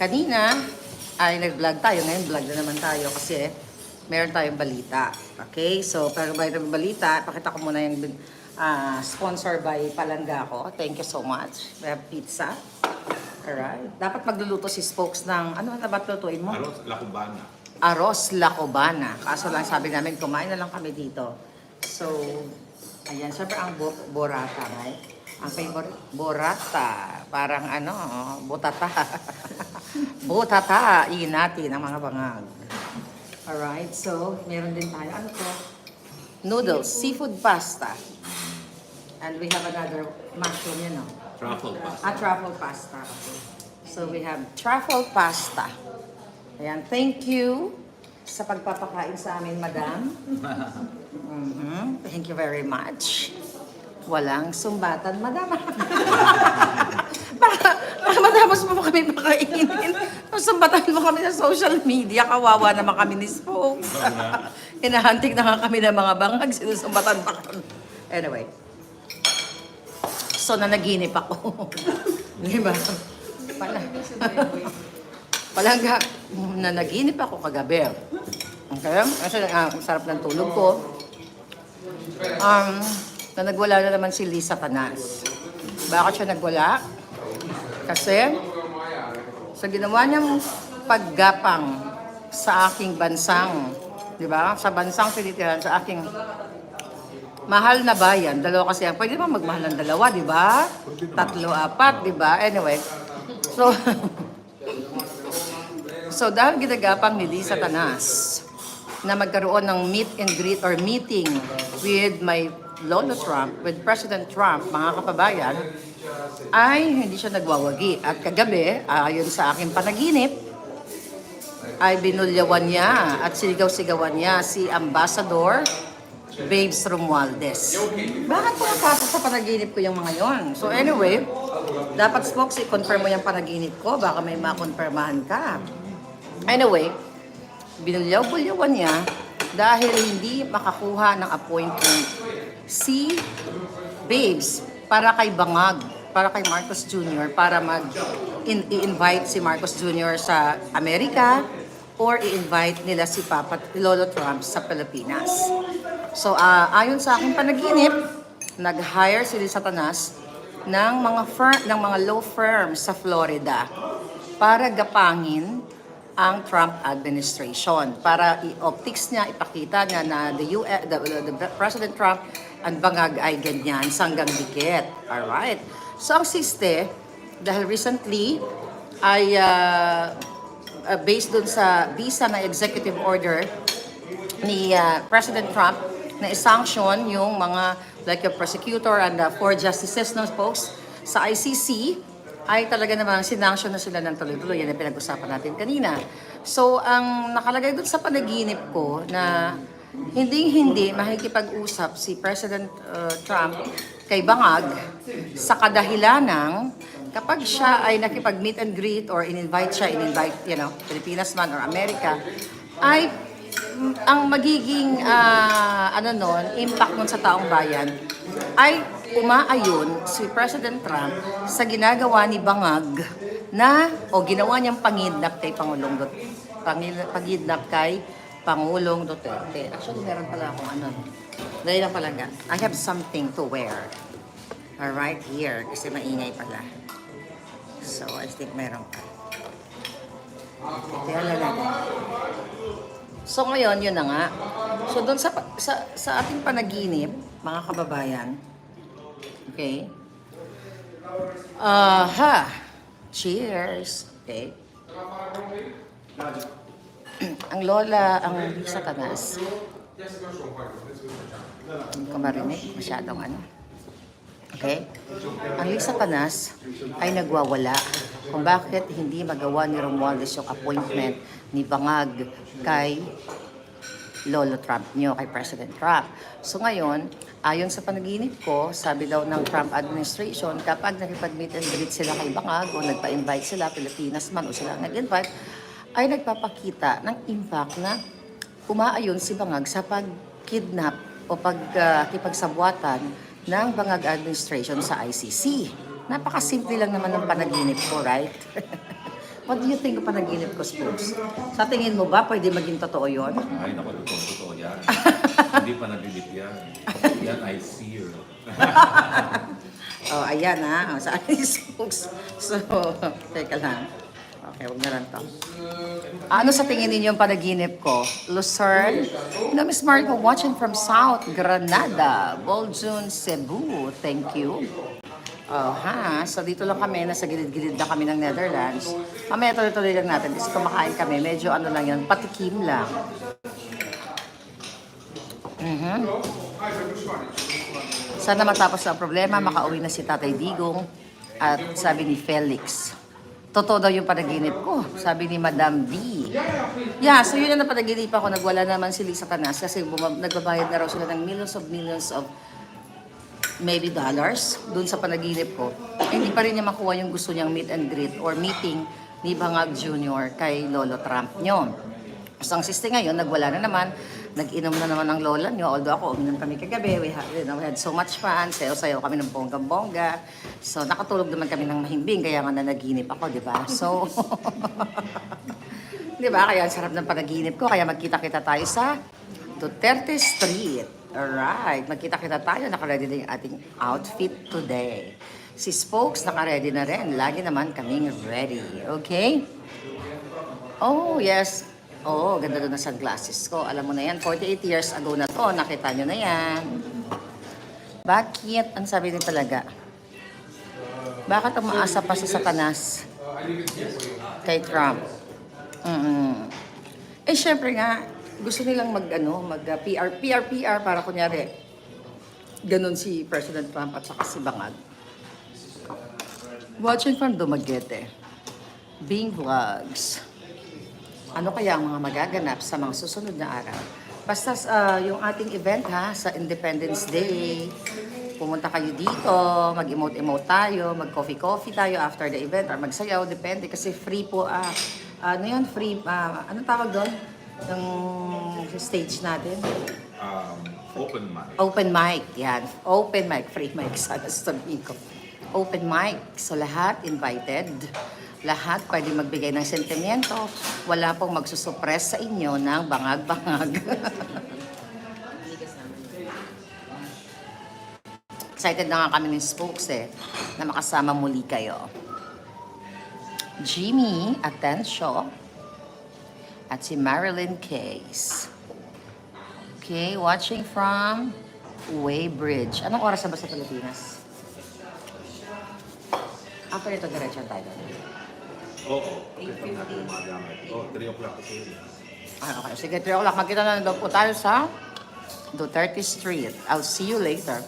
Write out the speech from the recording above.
kanina ay nag-vlog tayo. Ngayon vlog na naman tayo kasi meron tayong balita. Okay? So, pero by the balita, pakita ko muna yung ah, sponsor by Palangga ko. Thank you so much. We have pizza. Alright. Dapat magluluto si Spokes ng, ano na ba lutuin mo? Aros, La Cubana. Aros La Cubana. Kaso lang sabi namin, kumain na lang kami dito. So, ayan, syempre ang bo- borata, right? Ang favorite, borata. Parang ano, butata. butata, iin natin ang mga bangag. Alright, so, meron din tayo. Ano to? Noodles, seafood pasta. And we have another mushroom, you know. Truffle pasta. Ah, truffle pasta. Okay. So we have truffle pasta. Ayan, thank you sa pagpapakain sa amin, madam. Mhm. Thank you very much. Walang sumbatan, madam. baka, baka matapos mo kami makainin. Sumbatan mo kami sa social media. Kawawa naman kami ni Spokes. Hinahantik na nga kami ng mga bangag. Sinusumbatan pa kami. Anyway. So, nanaginip ako. Di ba? Pala. Palangga, nanaginip ako kagabi. Okay? Kasi ah, ang sarap ng tulog ko. Um, na nagwala na naman si Lisa Canas. Bakit siya nagwala? Kasi sa ginawa niyang paggapang sa aking bansang, di ba? Sa bansang tinitirahan, sa aking mahal na bayan. Dalawa kasi yan. Pwede naman magmahal ng dalawa, di ba? Tatlo, apat, di ba? Anyway. So, so dahil ginagapang ni Lisa Tanas na magkaroon ng meet and greet or meeting with my Lolo Trump, with President Trump, mga kapabayan, ay hindi siya nagwawagi. At kagabi, ayon sa aking panaginip, ay binulyawan niya at siligaw-sigawan niya si Ambassador Babes Romualdez. Bakit pumapasok sa panaginip ko yung mga yon? So anyway, dapat spokes, i-confirm mo yung panaginip ko. Baka may makonfirmahan ka. Anyway, binulyaw-bulyawan niya dahil hindi makakuha ng appointment si Babes para kay Bangag, para kay Marcos Jr., para mag in- i-invite si Marcos Jr. sa Amerika or i-invite nila si Papa Lolo Trump sa Pilipinas. So, ah, ayon sa aking panaginip, nag-hire si Satanas ng mga firm, ng mga law firm sa Florida para gapangin ang Trump administration para i-optics niya, ipakita niya na the, US, the, the, the President Trump ang bangag ay ganyan, sanggang dikit. Alright. So ang siste, dahil recently ay ah, based dun sa visa na executive order ni ah, President Trump na isanction yung mga like yung prosecutor and the four justices ng folks sa ICC ay talaga namang sinanction na sila ng tuloy-tuloy. Yan ang pinag-usapan natin kanina. So, ang nakalagay dun sa panaginip ko na hindi-hindi makikipag-usap si President uh, Trump kay Bangag sa kadahilanang kapag siya ay nakipag-meet and greet or in-invite siya, in-invite, you know, Pilipinas man or Amerika, ay mm, ang magiging ah, ano nun, impact nun sa taong bayan ay umaayon si President Trump sa ginagawa ni Bangag na o ginawa niyang pangidnap kay Pangulong Duterte. Pangidnap kay Pangulong Duterte. Actually, meron pala akong ano. Dahil lang pala nga. I have something to wear. Uh, right here. Kasi maingay pala. So, I think meron pa. Na natin. So ngayon, yun na nga. So doon sa, sa, sa ating panaginip, mga kababayan, okay? Aha! Cheers! Okay? ang lola, ang Lisa Tanas, hindi ko marinig, masyadong ano. Okay? Ang Lisa Panas ay nagwawala kung bakit hindi magawa ni Romualdez yung appointment ni Bangag kay Lolo Trump nyo, kay President Trump. So ngayon, ayon sa panaginip ko, sabi daw ng Trump administration, kapag nakipag-meet and greet sila kay Bangag o nagpa-invite sila, Pilipinas man o sila nag-invite, ay nagpapakita ng impact na umaayon si Bangag sa pag-kidnap o pagkipagsabwatan ng Bangag administration sa ICC. Napakasimple lang naman ng panaginip ko, right? What do you think of panaginip ko, Spooks? Sa tingin mo ba, pwede maging totoo yon? Ay, naku, totoo, totoo yan. Hindi pa nalilip yan. Yan I see you. Oh, ayan ha. Oh, sa akin Spooks. So, teka lang. Okay, huwag na lang to. Ano sa tingin ninyo ang panaginip ko? Lucerne? No, Miss Marco, watching from South Granada, Boljun, Cebu. Thank you. Oh, ha? So, dito lang kami, nasa gilid-gilid na kami ng Netherlands. Mamaya tuloy-tuloy lang natin kasi kumakain kami. Medyo ano lang yan, patikim lang. Mhm. Sana matapos ang problema, makauwi na si Tatay Digong at sabi ni Felix. Totoo daw yung panaginip ko, sabi ni Madam D. Yeah, so yun ang napanaginipan ko, nagwala naman si Lisa Canas kasi nagbabayad na raw sila ng millions of millions of maybe dollars dun sa panaginip ko. Hindi pa rin niya makuha yung gusto niyang meet and greet or meeting ni Bangag Jr. kay Lolo Trump nyo. So ang siste ngayon, nagwala na naman, nag-inom na naman ng lola nyo, although ako, uminom kami kagabi, we had, you know, we had so much fun, sayo-sayo kami ng bonggang-bongga. So nakatulog naman kami ng mahimbing, kaya nga nanaginip ako, di ba? So, di ba? Kaya ang sarap ng panaginip ko, kaya magkita-kita tayo sa Duterte Street. Alright, magkita-kita tayo, nakaready na yung ating outfit today. Si Spokes, nakaready na rin. Lagi naman kaming ready. Okay? Oh, yes. Oh, ganda doon ng sunglasses ko. Alam mo na yan, 48 years ago na to. Nakita nyo na yan. Bakit? Ang sabi din talaga. Bakit umaasa pa si Satanas kay Trump? mm Eh, syempre nga, gusto nilang mag, ano, mag uh, PR, PR, PR para kunyari, ganun si President Trump at saka si Bangag. Watching from Dumaguete. Bing Vlogs. Ano kaya ang mga magaganap sa mga susunod na araw? Basta ah, yung ating event ha, sa Independence Day, pumunta kayo dito, mag-emote-emote tayo, mag-coffee-coffee tayo after the event or magsayaw, depende kasi free po, ah, ano yun, free, ah, anong tawag doon? Yung stage natin? Um, open mind. Open mic, yan. Open mic, free mic, sana sabihin ko. Open mic, so lahat invited. Lahat pwede magbigay ng sentimiento. Wala pong magsusuppress sa inyo ng bangag-bangag. Excited na nga kami ng spokes eh, na makasama muli kayo. Jimmy Atencio at si Marilyn Case. Okay, watching from Waybridge. Anong oras na ba sa Pilipinas? After ito, diretso tayo. Oo. Okay, natin umagamit. Oh, 3 o'clock kasi yun. Ah, okay. Sige, 3 o'clock. Magkita na daw po tayo sa Duterte Street. I'll see you later.